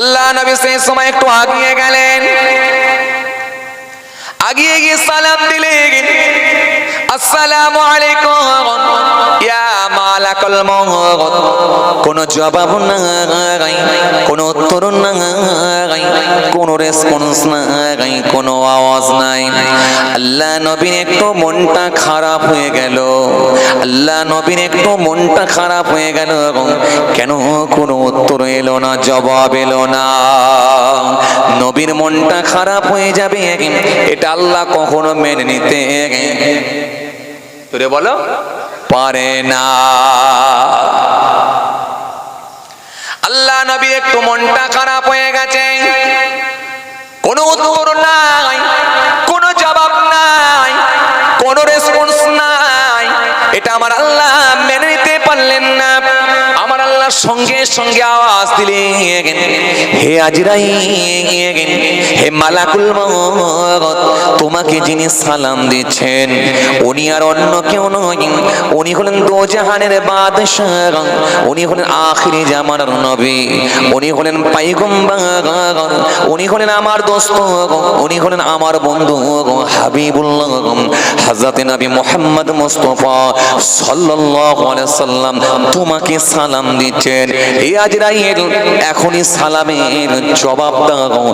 আল্লাহ নবী সেই সময় একটু আগিয়ে গেলেন। আগিয়ে গিয়ে সালাম দিলেন। আসসালামু আলাইকুম। ইয়া মালাকুল কোন জবাব নাই, কোন উত্তর নাই, কোন রেসপন্স নাই, কোন আওয়াজ নাই। আল্লাহ নবীর একটু মনটা খারাপ হয়ে গেল। আল্লাহ নবীর একটু মনটা খারাপ হয়ে গেল কেন কোনো উত্তর এলো না, জবাব এলো না। নবীর মনটা খারাপ হয়ে যাবে, এটা আল্লাহ কখনো মেনে নিতে তোরে বলো? পারে না। আল্লাহ নবী একটু মনটা খারাপ হয়ে গেছে। কোনো উত্তর নাই, কোনো জবাব নাই, কোনো রেসপন্স নাই। সঙ্গে সঙ্গে আওয়াজ দিলেন। হে আজরাই হে মালাকুল তোমাকে যিনি সালাম দিচ্ছেন, উনি আর অন্য কেউ নয়। উনি হলেন দোজাহানের বাদশাহ, উনি হলেন আখিরি জামানার নবী, উনি হলেন পাইগম্বর, উনি হলেন আমার দোস্ত, উনি হলেন আমার বন্ধু, হাবিবুল্লাহ, হযরতে নবী মুহাম্মদ মুস্তাফা সাল্লাল্লাহু আলাইহি সাল্লাম তোমাকে সালাম দিচ্ছেন। এই আজরাইল, এখনই সালামের জবাব দাও।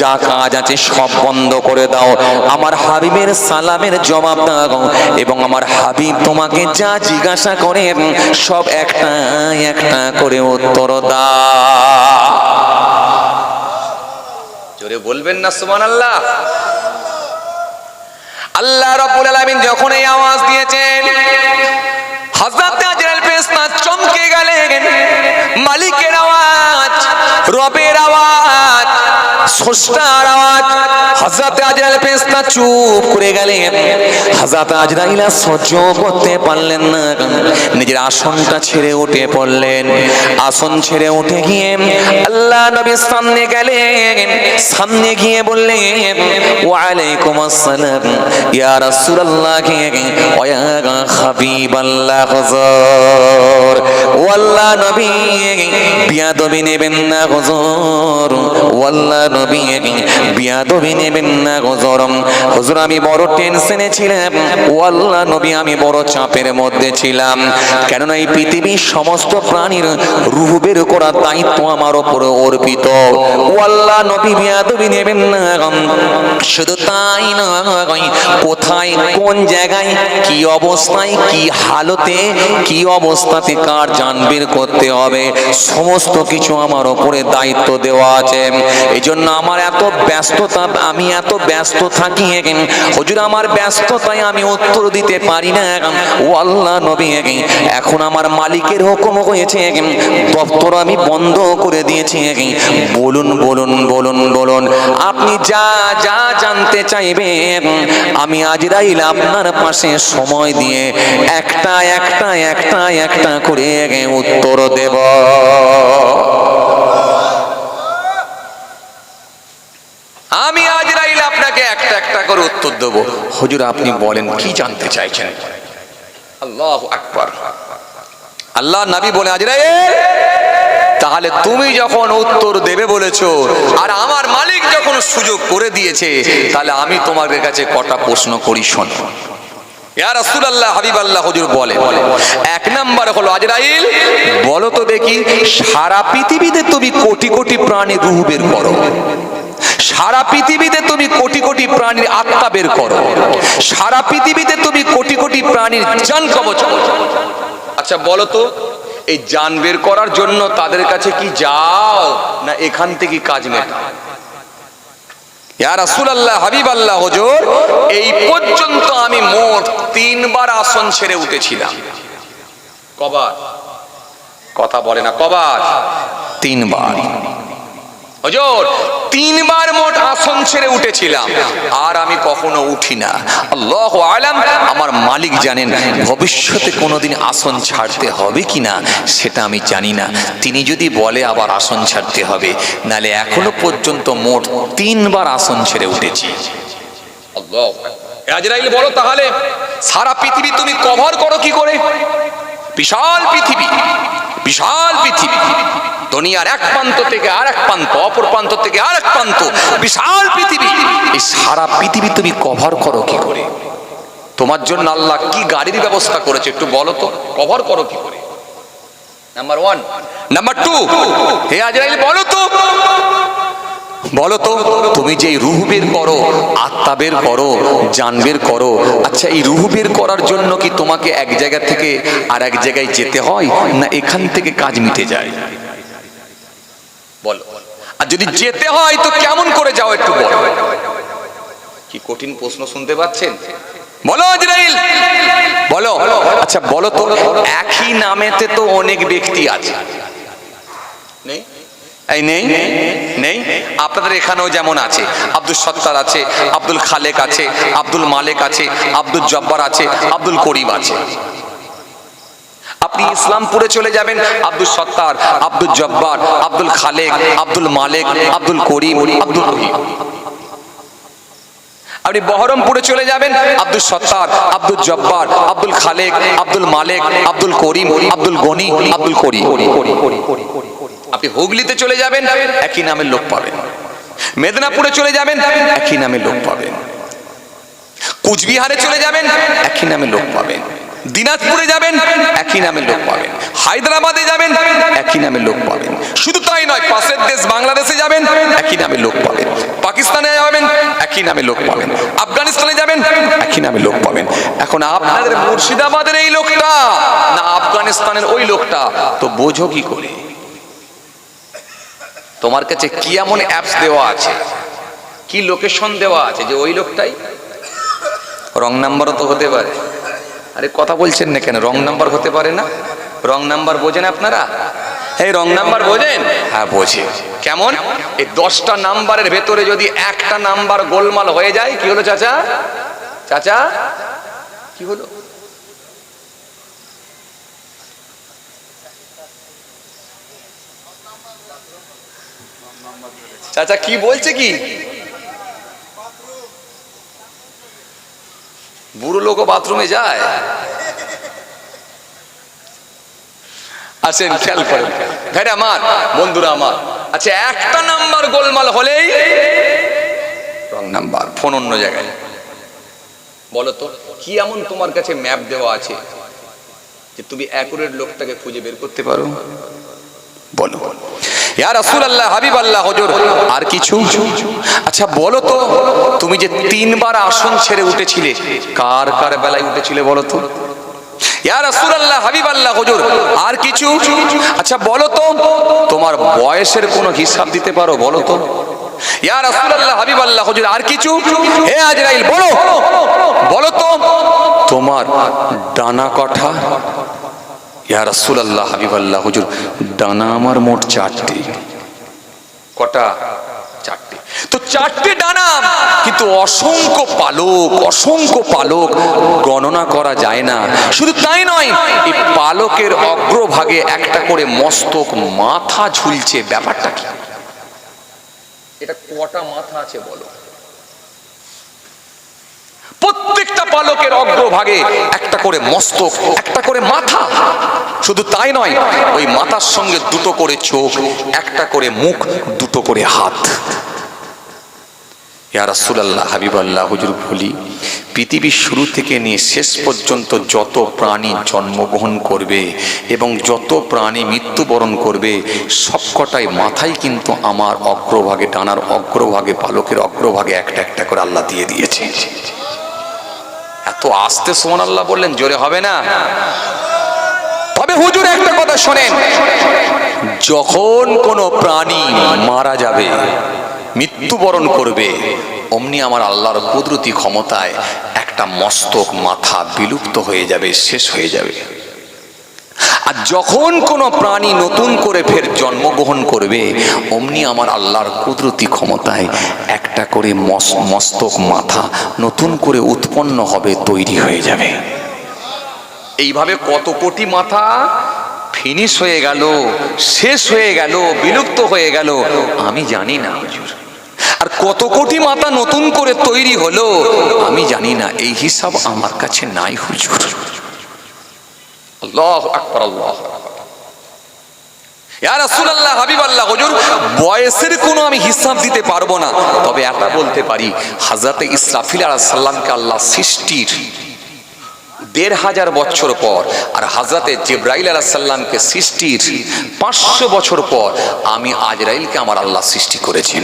যা কাজ আছে সব বন্ধ করে দাও। আমার হাবিবের সালামের জবাব দাও এবং আমার হাবিব তোমাকে যা জিজ্ঞাসা করে সব একটা একটা করে উত্তর দাও। জোরে বলবেন না, সুবহানাল্লাহ। আল্লাহ রাব্বুল আলামিন যখন এই আওয়াজ দিয়েছেন মালিকের আওয়াজ রবের আওয়াজ। স্রষ্টার আওয়াজ। হযরত আজরাইল ফেরেশতা চুপ করে গেলেন। হযরত আজরাইল সহ্য করতে পারলেন না। নিজের আসনটা ছেড়ে উঠে পড়লেন। আসন ছেড়ে উঠে গিয়ে আল্লাহ নবীর সামনে গেলেন। সামনে গিয়ে বললেন, ওয়ালাইকুম আসসালাম, ইয়া রাসূলুল্লাহ, ওয়া হাবিবাল্লাহ, হুজুর। ওয়াল্লাহ নবী, বিয়াদবি নেবেন না, হুজুর। ওয়াল্লাহ নবী বিয়াদবি নেবেন না হুজুর হুজুর, আমি বড় টেনশনে ছিলাম। ওয়াল্লাহ নবী, আমি বড় চাপের মধ্যে ছিলাম। কেননা এই পৃথিবীর সমস্ত প্রাণীর রূহ বের করার দায়িত্ব আমার ওপরে অর্পিত। ওয়াল্লাহ নবী, বিয়াদবি নেবেন না শুধু তাই নয় কোথায়, কোন জায়গায়, কি অবস্থায়, কি হালতে, কি অবস্থাতে কার জান বের করতে হবে? সমস্ত কিছু আমার ওপরে দায়িত্ব দেওয়া আছে। এই জন্য আমার এত ব্যস্ততা, আমি এত ব্যস্ত থাকি হুজুর, আমার ব্যস্ততায় আমি উত্তর দিতে পারি না ও আল্লাহ নবী এখন আমার মালিকের হুকুম হয়েছে দপ্তর আমি বন্ধ করে দিয়েছি বলুন বলুন বলুন বলুন, আপনি যা যা জানতে চাইবেন, আমি আজরাইল আপনার পাশে সময় দিয়ে একটা একটা একটা একটা করে উত্তর দেব। আমি আজরাইল আপনাকে একটা একটা করে উত্তর দেবো। হুজুর, আপনি বলেন, কি জানতে চাইছেন? আল্লাহ আকবার। আল্লাহ নবী বলে আজরাইল তাহলে তুমি যখন উত্তর দেবে বলেছ, আর আমার মালিক যখন সুযোগ করে দিয়েছে, তাহলে আমি তোমাদের কাছে কটা প্রশ্ন করি, শোনো। ইয়া রাসূলুল্লাহ, হাবিবাল্লাহ, হুজুর বলে এক নাম্বার হলো আজরাইল বলো তো দেখি, সারা পৃথিবীতে তুমি কোটি কোটি প্রাণী রূহ বের করো। সারা পৃথিবীতে তুমি কোটি কোটি প্রাণীর আত্মা বের করো। সারা পৃথিবীতে তুমি কোটি কোটি প্রাণীর জান কবচ আচ্ছা বলো তো, এই জান বের করার জন্য তাদের কাছে কি যাও, না এখান থেকে কাজ মেটা এই পর্যন্ত আমি মোট তিনবার আসন ছেড়ে উঠেছিলাম। কবার? কথা বলে না, কবার? তিনবার। হুজুর তিনবার মোট আসন ছেড়ে উঠেছিলাম। আর আমি কখনো উঠি না। আল্লাহ আলাম, আমার মালিক জানেন ভবিষ্যতে কোনোদিন আসন ছাড়তে হবে কিনা সেটা আমি জানি না। তিনি যদি বলে আবার আসন ছাড়তে হবে, নালে এখনও পর্যন্ত মোট তিনবার আসন ছেড়ে উঠেছি। আজরাইল বলো তাহলে, সারা পৃথিবী তুমি কভার করো কি করে? বিশাল পৃথিবী বিশাল পৃথিবী। দুনিয়ার এক প্রান্ত থেকে আর এক প্রান্ত, অপর প্রান্ত থেকে আর এক প্রান্ত, বিশাল পৃথিবী। এই সারা পৃথিবী তুমি কভার করো কি করে? তোমার জন্য আল্লাহ কি গাড়ির ব্যবস্থা করেছে একটু বলো তো কভার করো কি করে? নাম্বার ওয়ান নাম্বার টু হে আজরাইল, বলো তো। বলো তো তুমি যে রুহ বের করো, আত্মা বের করো, জান বের করো আচ্ছা এই রুহ বের করার জন্য কি তোমাকে এক জায়গা থেকে আর এক জায়গায় যেতে হয়, না এখান থেকে কাজ মিটে যায়? বলো। আর যদি যেতে হয়, তো কেমন করে যাও একটু বলো। কি কঠিন প্রশ্ন শুনতে পাচ্ছেন? বলো, আজরাইল। বলো। আচ্ছা বলো তো, একই নামেতে তো অনেক ব্যক্তি আছে। নেই? এই নেই? নেই। আপনাদের এখানেও যেমন আছে। আব্দুল সত্তার আছে আব্দুল খালেক আছে আব্দুল মালেক আছে আব্দুল জব্বার আছে আব্দুল করিম আছে। আপনি ইসলামপুরে চলে যাবেন আব্দুল সত্তার আব্দুল জব্বার আব্দুল খালেক আব্দুল মালেক আব্দুল করিম আব্দুল রহিম। আপনি বহরমপুরে চলে যাবেন আব্দুল সত্তার আব্দুল জব্বার আব্দুল খালেক আব্দুল মালেক আব্দুল করিম আব্দুল গনি আব্দুল করিম। আপনি হুগলিতে চলে যাবেন, একই নামের লোক পাবেন। মেদিনীপুরে চলে যাবেন, একই নামের লোক পাবেন। কুচবিহারে চলে যাবেন, একই নামে লোক পাবেন। দিনাজপুরে যাবেন, একই নামে লোক পাবেন। হায়দ্রাবাদে যাবেন, একই নামে লোক পাবেন। শুধু তাই নয়, পাশের দেশ বাংলাদেশে যাবেন, একই নামে লোক পাবেন। পাকিস্তানে যাবেন, একই নামে লোক পাবেন। আফগানিস্তানে যাবেন, একই নামে লোক পাবেন। এখন আপনাদের মুর্শিদাবাদের এই লোকটা না আফগানিস্তানের ওই লোকটা? তো বোঝো কি করে? তোমার কাছে কি এমন অ্যাপস দেওয়া আছে? কি লোকেশন দেওয়া আছে যে ওই লোকটাই? রং নাম্বারও তো হতে পারে। আরে কথা বলছেন না কেন? রং নাম্বার হতে পারে না? রং নাম্বার বোঝেন আপনারা? এই রং নাম্বার বোঝেন? হ্যাঁ বোঝে। কেমন? এই দশটা নাম্বারের ভেতরে যদি একটা নাম্বার গোলমাল হয়ে যায়, কি হলো চাচা? চাচা? কি হলো? চাচা, কি বলছে কি? বুড়ো লোকও বাথরুমে যায়? আসেন, খেয়াল করেন। ভাইরা আমার, বন্ধুরা আমার। আচ্ছা একটা নাম্বার গোলমাল হলেই রং নাম্বার, ফোন অন্য জায়গায়। বলো তো, কি এমন তোমার কাছে ম্যাপ দেওয়া আছে যে তুমি অ্যাকুরেট লোকটাকে খুঁজে বের করতে পারো? বলো বলো। রাসূলুল্লাহ হাবিব আল্লাহ আর কিছু? আচ্ছা বলো তো, তুমি যে তিনবার আসন ছেড়ে উঠেছিলে, কার কার বেলায় উঠেছিলে বলো তো? আর কিছু? আচ্ছা বলো তো, তোমার বয়সের কোনো হিসাব দিতে পারো বলো তো? রাসূলুল্লাহ হাবিব আল্লাহ হুজুর। আর কিছু? বলো। বলো তো, তোমার ডানা কঠা ইয়া রাসূলুল্লাহ, হাবিবাল্লাহ, হুজুর, ডানা আমার মোট চারটি। কটা? চারটি। তো চারটি ডানা, কিন্তু অসংখ্য পালক অসংখ্য পালক গণনা করা যায় না। শুধু তাই নয়, এই পালকের অগ্রভাগে একটা করে মস্তক মাথা ঝুলছে। ব্যাপারটা কি? এটা কটা মাথা আছে বলো? প্রত্যেকটা পালকের অগ্রভাগে একটা করে মস্তক, একটা করে মাথা। শুধু তাই নয়, ওই মাথার সঙ্গে দুটো করে চোখ, একটা করে মুখ, দুটো করে হাত। ইয়া রাসূলুল্লাহ, হাবিবাল্লাহ, হুজুর বলি পৃথিবীর শুরু থেকে নিয়ে শেষ পর্যন্ত যত প্রাণী জন্মগ্রহণ করবে এবং যত প্রাণী মৃত্যুবরণ করবে, সবকটাই মাথায় কিন্তু আমার অগ্রভাগে, ডানার অগ্রভাগে পালকের অগ্রভাগে একটা একটা করে আল্লাহ দিয়ে দিয়েছে। এত আস্তে সোহান আল্লাহ বললেন, জোরে হবে না। তবে হুজুর একটা কথা শোনেন, যখন কোনো প্রাণী মারা যাবে, মৃত্যুবরণ করবে, অমনি আমার আল্লাহর কুদরতি ক্ষমতায় একটা মস্তক মাথা বিলুপ্ত হয়ে যাবে, শেষ হয়ে যাবে। আর যখন কোনো প্রাণী নতুন করে ফের জন্মগ্রহণ করবে, অমনি আমার আল্লাহর কুদরতি ক্ষমতায় একটা করে মস- মস্তক মাথা নতুন করে উৎপন্ন হবে, তৈরি হয়ে যাবে এইভাবে কত কোটি মাথা ফিনিশ হয়ে গেল, শেষ হয়ে গেল, বিলুপ্ত হয়ে গেল, আমি জানি না, হুজুর। আর কত কোটি মাথা নতুন করে তৈরি হলো, আমি জানি না, এই হিসাব আমার কাছে নাই, হুজুর আল্লাহ আকবার, আল্লাহ বয়সের কোনো আমি হিসাব দিতে পারব না। তবে বলতে পারি সালামকে আল্লাহ সৃষ্টির দেড় হাজার বছর পর আর হাজরাতে জিব্রাইল সৃষ্টির পাঁচশো বছর পর আমি আজরাইলকে আমার আল্লাহ সৃষ্টি করেছেন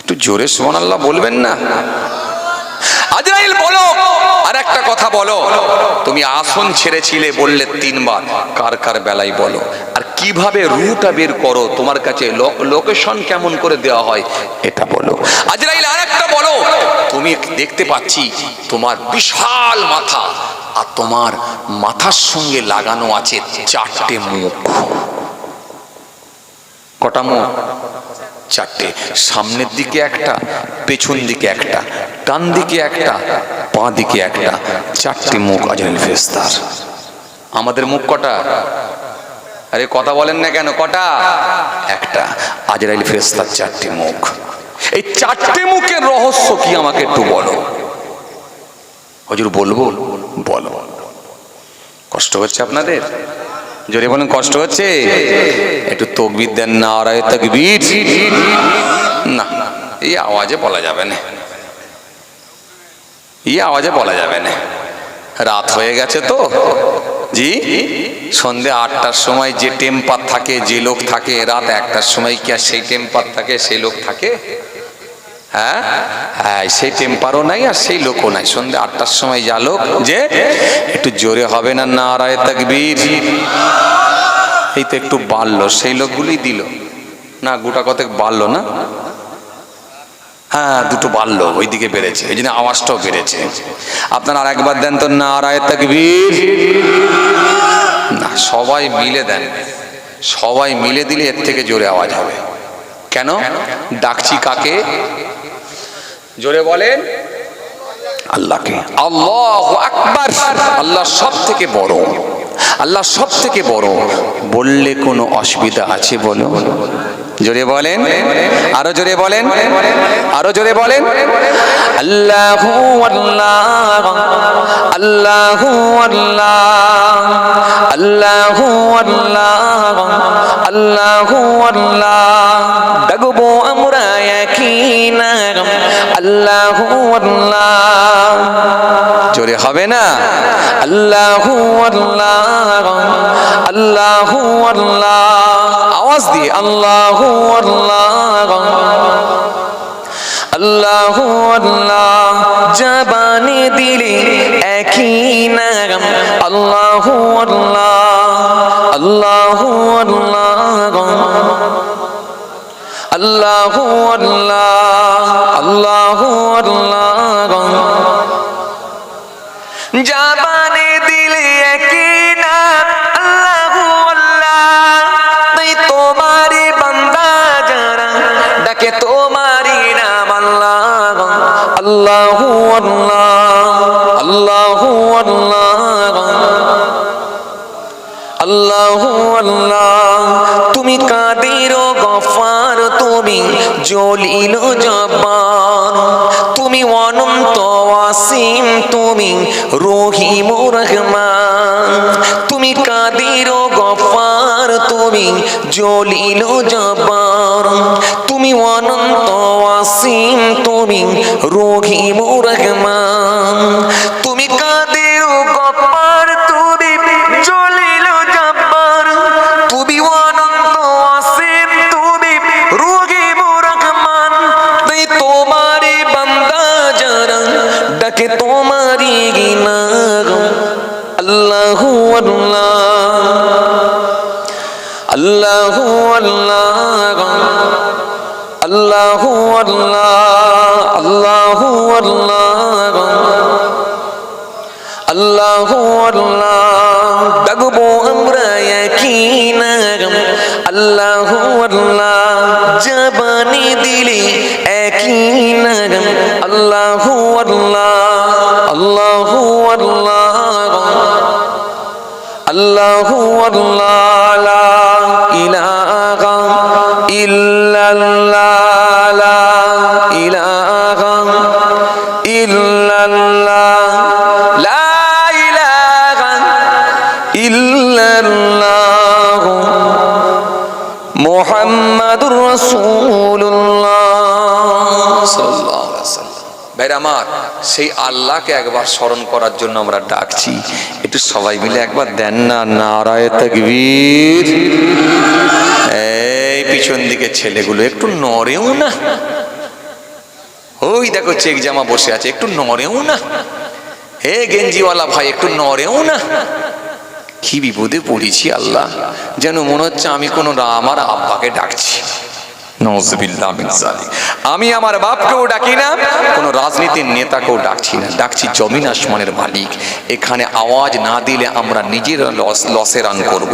একটু জোরে সোমান আল্লাহ বলবেন না? আজরাইল বলো, আর একটা কথা বলো। তুমি আসন ছেড়েছিলে বললে তিনবার। কার কার বেলায় বলো। আর কীভাবে রুটা বের করো? তোমার কাছে লোকেশন কেমন করে দেওয়া হয়, এটা বলো। আজরাইল আর একটা বলো। তুমি দেখতে পাচ্ছি তোমার বিশাল মাথা, আর তোমার মাথার সঙ্গে লাগানো আছে চারটে মুখ। কটা মুখ? চারটে, সামনের দিকে একটা, পেছন দিকে একটা, ডান দিকে একটা, পা দিকে একটা, চারটি মুখ আজরাইল ফেস্তার আমাদের মুখ কটা? আরে কথা বলেন না কেন, কটা? একটা আজরাইল ফেরেশতার চারটি মুখ। এই চারটে মুখের রহস্য কি আমাকে একটু বলো? হজুর বলব? বলো। কষ্ট হচ্ছে আপনাদের? জোরে বলেন, কষ্ট হচ্ছে? একটু তকবির দেন না আড়াই তকবির। না, এই আওয়াজে বলা যাবে না। এই আওয়াজে বলা যাবে না। রাত হয়ে গেছে তো। জি? সন্ধে আটটার সময় যে টেম্পার থাকে, যে লোক থাকে, রাত একটার সময় কি আর সেই টেম্পার থাকে, সেই লোক থাকে? হ্যাঁ? হ্যাঁ সেই টেম্পারও নাই আর সেই লোকও নাই। সন্ধে আটটার সময় যা লোক যে একটু জোরে হবে না না আড়াই তাকবীর। এই তো একটু বাড়লো, সেই লোকগুলোই দিল। না, গোটা কতক বাড়লো না? হ্যাঁ দুটো বাড়লো, ওইদিকে বেড়েছে, এই জন্য আওয়াজটাও বেড়েছে। আপনার আর একবার দেন তো না আড়াই তাকবীর। না, সবাই মিলে দেন। সবাই মিলে দিলে এর থেকে জোরে আওয়াজ হবে। কেন? ডাকছি কাকে? জোরে বলেন। আল্লাহকে। আল্লাহ আকবার। আল্লাহ সব থেকে বড়। আল্লাহ সব থেকে বড়। বললে কোনো অসুবিধা আছে বলো? জোরে বলেন। আরও জোরে বলেন। আরও জোরে বলেন। আল্লাহ আল্লাহ। আল্লাহ আল্লাহ। আল্লাহ আমরা একই না। জোরে হবে না? আল্লাহ আল্লাহ। আওয়াজ দিয়ে, আল্লাহ আল্লাহ। জবানে দিলে একই নাম। আল্লাহ আল্লাহ। আল্লাহ আল্লাহ। আল্লাহ দিলে একই নাম, আল্লাহ আল্লাহ। তাই বান্দা যারা ডাকে নাম আল্লাহ। আল্লাহ আল্লাহ আল্লাহ আল্লাহ। আল্লাহ তুমি কাদের গফার, তুমি জলিল জবান তুমি অনন্ত অসীম, তুমি রহিম রহমান তুমি কাদের গফার, তুমি জলিল জবার তুমি অনন্ত অসীম, তুমি রহিম রহমান আল্লাহু, আল্লাহ আল্লাহু। আল্লাহ আল্লাহ, ডাকবো আমরা নাম। আল্লাহ আল্লাহ, জবানি দিলে নাম। আল্লাহ আল্লাহ আল্লাহ আল্লাহ। আল্লাহ আল্লাহ। আমার, সেই আল্লাহকে একবার স্মরণ করার জন্য আমরা ডাকছি। একটু সবাই মিলে একবার দেন না, নারায় তাকবীর। এই পিছন দিকে ছেলেগুলো একটু নড়েও না। ওই দেখো চেক জামা বসে আছে, একটু নড়েও না। হে গেঞ্জিওয়ালা ভাই, একটু নড়েও না। কি বিপদে পড়েছি আল্লাহ? যেন মনে হচ্ছে আমি কোনো আমার আব্বাকে ডাকছি। আমি আমার বাপকেও ডাকি না, কোনো রাজনীতির নেতাকেও ডাকছি না। ডাকছি জমিন আসমানের মালিক। এখানে আওয়াজ না দিলে আমরা নিজের লস লসে রান করব।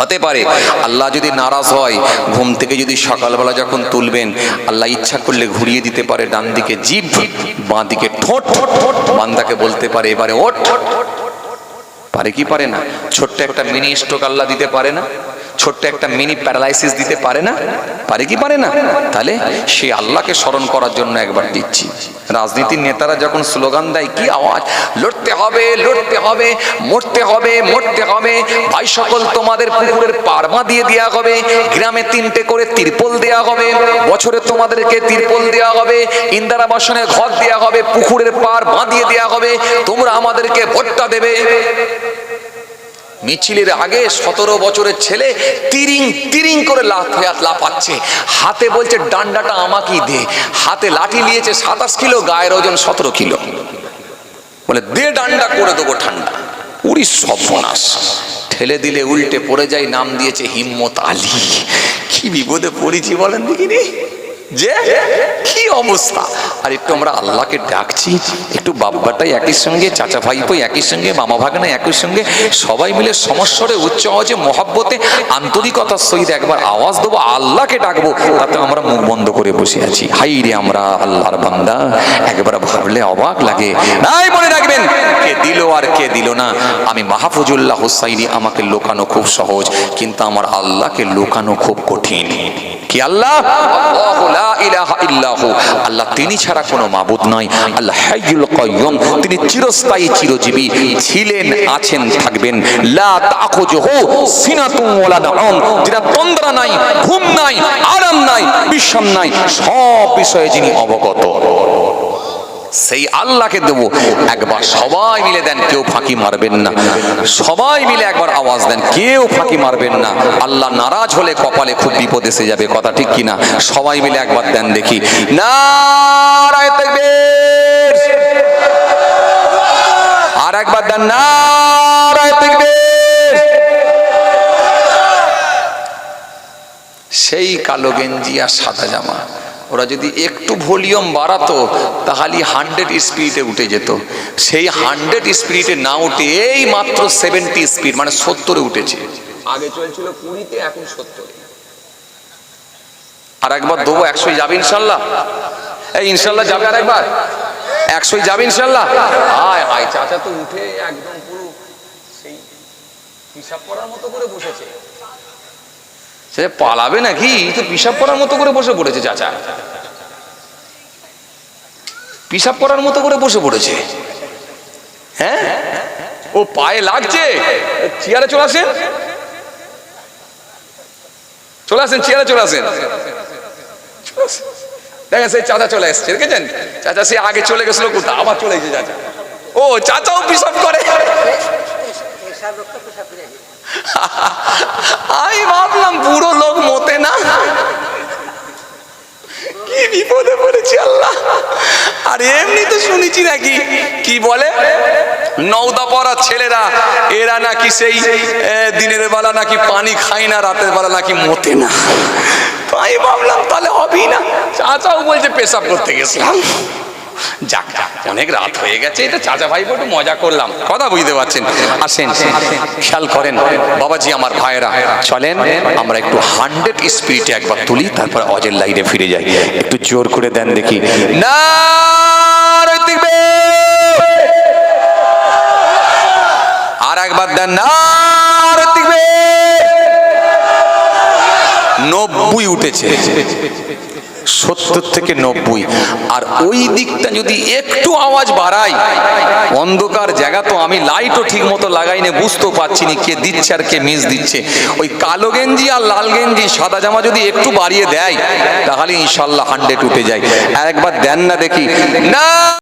হতে পারে আল্লাহ যদি নারাজ হয়, ঘুম থেকে যদি সকালবেলা যখন তুলবেন, আল্লাহ ইচ্ছা করলে ঘুরিয়ে দিতে পারে ডান দিকে জিভ বাঁ দিকে ঠোঁট, বান্দাকে বলতে পারে, এবারে ওট পারে কি পারে না? ছোট্ট একটা মিনি স্ট্রোক আল্লাহ দিতে পারে না? ছোট্ট একটা মিনি প্যারালাইসিস দিতে পারে না? পারে কি পারে না? তাহলে সেই আল্লাহকে স্মরণ করার জন্য একবার দিচ্ছি। রাজনীতির নেতারা যখন স্লোগান দেয়, কি আওয়াজ? লড়তে হবে লড়তে হবে, মরতে হবে মরতে হবে। ভাই সকল তোমাদের পুকুরের পারমা দিয়ে দেওয়া হবে। গ্রামে তিনটে করে তিরপল দেওয়া হবে। বছরে তোমাদেরকে তিরপল দেওয়া হবে। ইন্দিরা বাসনে ঘর দেওয়া হবে। পুকুরের পার বাঁধিয়ে দেওয়া হবে। তোমরা আমাদেরকে ভোটটা দেবে। মিছিলের আগে সতেরো বছরের ছেলে তিরিং তিরিং করে লাফিয়া লাফাচ্ছে। হাতে বলছে, ডান্ডাটা আমাকেই দে। হাতে লাঠি নিয়েছে সাতাশ কিলো, গায়ের ওজন সতেরো কিলো। বলে, দে ডান্ডা, করে দেবো ঠান্ডা। উড়ি সর্বনাশ। ঠেলে দিলে উল্টে পড়ে যায়, নাম দিয়েছে হিম্মত আলী। কি বিপদে পড়েছি বলেন দেখিনি? যে? কি অবস্থা? আর একটু আমরা আল্লাহকে ডাকছি, একটু বাব্বাটাই একই সঙ্গে চাচা ভাইপো একই সঙ্গে মামা ভাগনা একই সঙ্গে, সবাই মিলে সমস্বরে উচ্চ আওয়াজে মহাব্বতে, আন্তরিকতার সহিত একবার আওয়াজ দেবো, আল্লাহকে ডাকবো, তাতে আমরা মুখ বন্ধ করে বসে আছি। হাই রে আমরা আল্লাহর বান্দা। একবার ভাবলে অবাক লাগে। নাই মনে রাখবেন, কে দিল আর কে দিল না। আমি মাহফুজুল্লাহ হুসাইনি, আমাকে লোকানো খুব সহজ, কিন্তু আমার আল্লাহকে লোকানো খুব কঠিন। কি আল্লাহু? লা আল্লাহ তিনি ছাড়া কোনো মাবুদ নয়। আল্লাহ হাইয়ুল কাইয়ুম, তিনি চিরস্থায়ী, চিরজীবী ছিলেন, আছেন, থাকবেন। লা তাখুজুহু সিনাতুন ওয়ালা নাউম যিনি তন্দ্রা নাই, ঘুম নাই, আরাম নাই বিশ্রাম নাই, সব বিষয়ে যিনি অবগত। সেই আল্লাহকে দেব। একবার সবাই মিলে দেন, কেউ ফাঁকি মারবেন না। সবাই মিলে একবার আওয়াজ দেন, কেউ ফাঁকি মারবেন না। আল্লাহ নারাজ হলে কপালে খুব বিপদ এসে যাবে, কথা ঠিক কিনা? সবাই মিলে একবার দেন দেখি। তাকবীর। আর একবার দেন, নারায় সেই কালো গেঞ্জি আর সাদা জামা। ওরা যদি একটু ভলিউম বাড়াতো তাহলে হান্ড্রেড স্পিডে উঠে যেত। সেই হান্ড্রেড স্পিডে না উঠে এই মাত্র সেভেন্টি স্পিড মানে সত্তরে উঠেছে। আগে চলছিল কুড়িতে এখন সত্তরে। আর একবার দেবো একশোই যাবে ইনশাল্লাহ। এই ইনশাল্লাহ যাবে আর একবার। একশোই যাবে ইনশাল্লাহ। আয় আয় চাচা তো উঠে একদম পুরো সেই হিসাব করার মতো করে বসেছে। সে পালাবে নাকি? তো পিসাব করার মতো করে বসে পড়েছে, চাচা। পিসাব করার মতো করে বসে পড়েছে। হ্যাঁ? ও পায়ে লাগছে? চেয়ারে চলে আসেন। চলে আসেন, চেয়ারে চলে আসেন। দেখেন, সেই চাচা চলে এসছে, দেখেছেন? চাচা, সে আগে চলে গেছিল কোথা আবার চলে এসেছে, চাচা। ও, চাচাও পিসাব করে। আমি ভাবলাম বুড়ো লোক মতে না। কি বিপদে পড়েছি আল্লাহ। আর এমনি তো শুনেছি নাকি, কি বলে? নৌদা পড়া ছেলেরা, এরা নাকি সেই দিনের বেলা নাকি পানি খায় না, রাতের বেলা নাকি মতে না। তাই ভাবলাম তাহলে হবেই না। চাচাও বলছে পেশাব করতে গেছিলাম। যাক অনেক রাত হয়ে গেছে, এটা চাচা ভাই একটু মজা করলাম। কথা বুঝতে পারছেন? আসেন, খেয়াল করেন, বাবাজি আমার ভাইরা চলেন, আমরা একটু হান্ড্রেড স্পিডে একবার তুলি, তারপর অজের লাইনে ফিরে যাই। একটু জোর করে দেন দেখি। না আর একবার দেন না নব্বই উঠেছে। সত্তর থেকে নব্বই। আর ওই দিকটা যদি একটু আওয়াজ বাড়াই অন্ধকার জায়গা তো আমি লাইটও ঠিক মতো লাগাই বুঝতেও পারছি না কে দিচ্ছে আর কে মিস দিচ্ছে। ওই কালো গেঞ্জি আর লাল গেঞ্জি সাদা জামা যদি একটু বাড়িয়ে দেয়, তাহলে ইনশাল্লাহ হান্ড্রেড উঠে যায়। আর একবার দেন না দেখি। না!